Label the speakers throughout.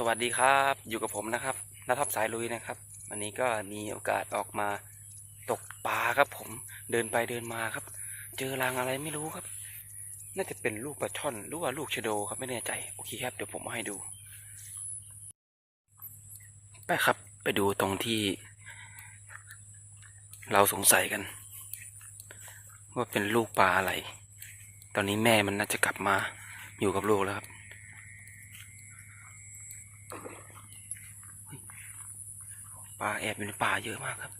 Speaker 1: สวัสดีครับอยู่กับผมนะครับนัททับสายลุยนะครับ วันนี้ก็มีโอกาสออกมาตกปลาครับ ผมเดินไปเดินมาครับ เจอรังอะไรไม่รู้ครับ น่าจะเป็นลูกปลาช่อนหรือว่าลูกชะโดครับไม่แน่ใจโอเคครับเดี๋ยวผมเอาให้ดู ไปครับ ไปดูตรงที่ เราสงสัยกัน ว่าเป็นลูกปลาอะไร ตอนนี้แม่มันน่าจะกลับมาอยู่กับลูกแล้วครับ ปลาแอบอยู่ในป่าเยอะมากครับ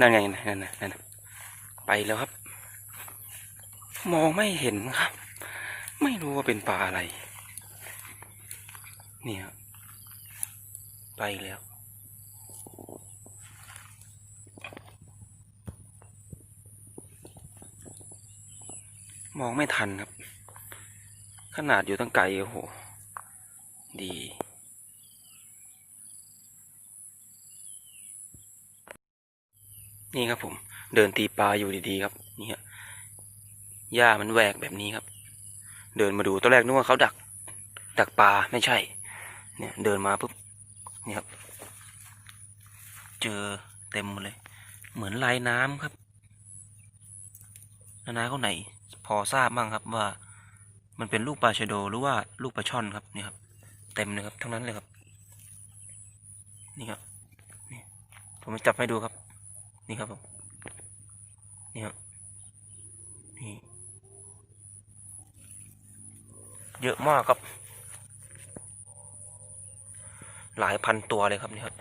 Speaker 1: นั่นไงนั่นนะนั่นนะไปแล้วครับ มองไม่เห็นครับ ไม่รู้ว่าเป็นปลาอะไร เนี่ย ไปแล้วมองไม่ทันครับ ขนาดอยู่ตั้งไกลโอ้โห ดี นี่ครับผม เดินตีปลาอยู่ดีๆครับ นี่ฮะหญ้ามันแหวกแบบนี้ครับ เดินมาดูตอนแรกนึกว่าเขาดัก ดักปลาไม่ใช่ เนี่ยเดินมาปุ๊บนี่ครับ เจอเต็มหมดเลย เหมือนลายน้ำครับนานาเขาไหน พอทราบบ้างครับว่ามันเป็นลูกปลาชโดหรือว่าลูกปลาช่อนครับนี่ครับ เต็มเลยครับทั้งนั้นเลยครับ นี่ครับนี่ผมจะจับให้ดูครับ นี่ครับผมนี่ครับนี่เยอะมากครับ หลายพันตัวเลยครับนี่ครับ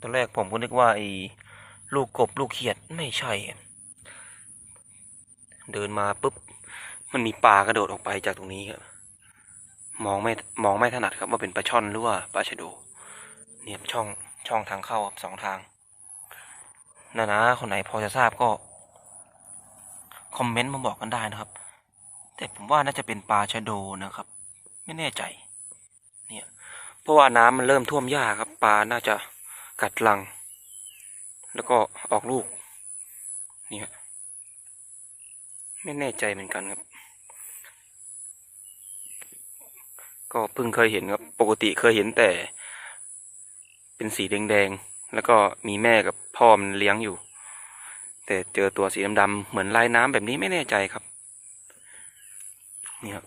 Speaker 1: ตอนแรกผมก็นึกว่าไอ้ลูกกบลูกเขียดไม่ใช่ เดินมาปุ๊บมันมีปลากระโดดออกไปจากตรงนี้ครับ มองไม่มองไม่ถนัดครับว่าเป็นปลาช่อนหรือว่าปลาชะโดเนี่ยช่องช่องทางเข้าครับสองทางนะนะคนไหนพอจะทราบก็คอมเมนต์มาบอกกันได้นะครับ แต่ผมว่าน่าจะเป็นปลาชะโดนะครับ ไม่แน่ใจ เนี่ยเพราะว่าน้ำมันเริ่มท่วมหญ้าครับปลาน่าจะกัดรัง แล้วก็ออกลูก เนี่ยไม่แน่ใจเหมือนกันครับ ก็เพิ่งเคยเห็นครับ ปกติเคยเห็นแต่ เป็นสีแดงๆ แล้วก็มีแม่กับพ่อมันเลี้ยงอยู่ แต่เจอตัวสีดำๆ เหมือนลายน้ำแบบนี้ไม่แน่ใจครับ นี่ครับ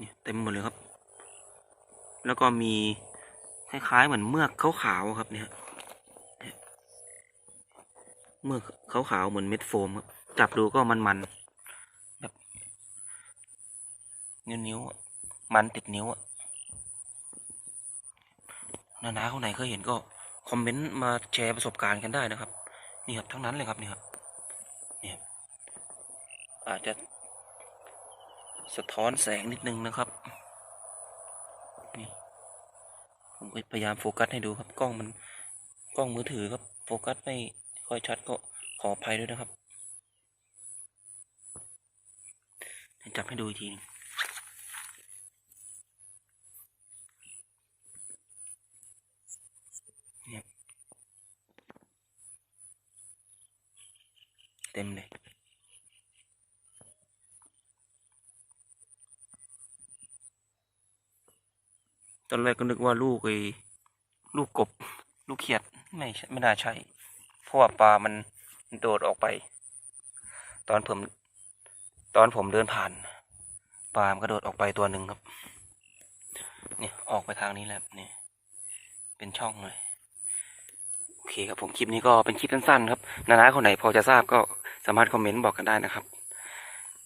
Speaker 1: นี่เต็มหมดเลยครับ แล้วก็มีคล้ายๆ เหมือนเมือกขาวๆครับเนี่ยเนี่ยเมือกขาวๆเหมือนเม็ดโฟมครับจับดูก็มันๆ แบบ นิ้วๆอะมันติดนิ้วอะนานาคนไหนเคยเห็นก็คอมเมนต์มาแชร์ประสบการณ์กันได้นะครับ นี่ครับทั้งนั้นเลยครับนี่ครับนี่อาจจะสะท้อนแสงนิดนึงนะครับนี่ผมพยายามโฟกัสให้ดูครับ กล้องมันกล้องมือถือครับ โฟกัสไม่ค่อยชัดก็ขออภัยด้วยนะครับ จับให้ดูอีกทีนึง เต็มเลยตอนแรกก็นึกว่าลูกไอ้ลูกกบ ลูกเขียดไม่ใช่ไม่น่าใช่ เพราะว่าปลามันโดดออกไป ตอนผมตอนผมเดินผ่านปลามันกระโดดออกไปตัวหนึ่งครับ เนี่ยออกไปทางนี้แหละเนี่ยเป็นช่องเลยโอเคครับผมคลิปนี้ก็เป็นคลิปสั้นๆครับ นานาคนไหนพอจะทราบก็ สามารถคอมเมนต์บอกกันได้นะครับ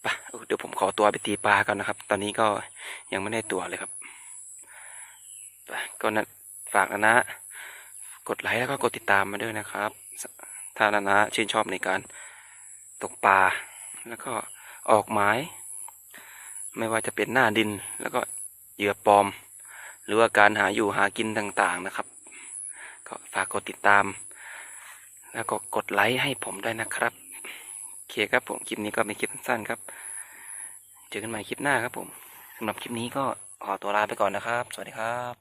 Speaker 1: ไปเดี๋ยวผมขอตัวไปตีปลากันนะครับ ตอนนี้ก็ยังไม่ได้ตัวเลยครับก็นะฝากนานะ กดไลค์แล้วก็กดติดตามมาด้วยนะครับ ถ้านานะชื่นชอบในการตกปลาแล้วก็ออกหมายไม่ว่าจะเป็นหน้าดินแล้วก็เหยื่อปลอม หรือว่าการหาอยู่หากินต่างๆนะครับ ก็ฝากกดติดตาม แล้วก็กดไลค์ให้ผมด้วยนะครับ เคครับผม คลิปนี้ก็เป็นคลิปสั้นๆครับ เจอกันใหม่คลิปหน้าครับผมสำหรับคลิปนี้ก็ขอตัวลาไปก่อนนะครับ สวัสดีครับ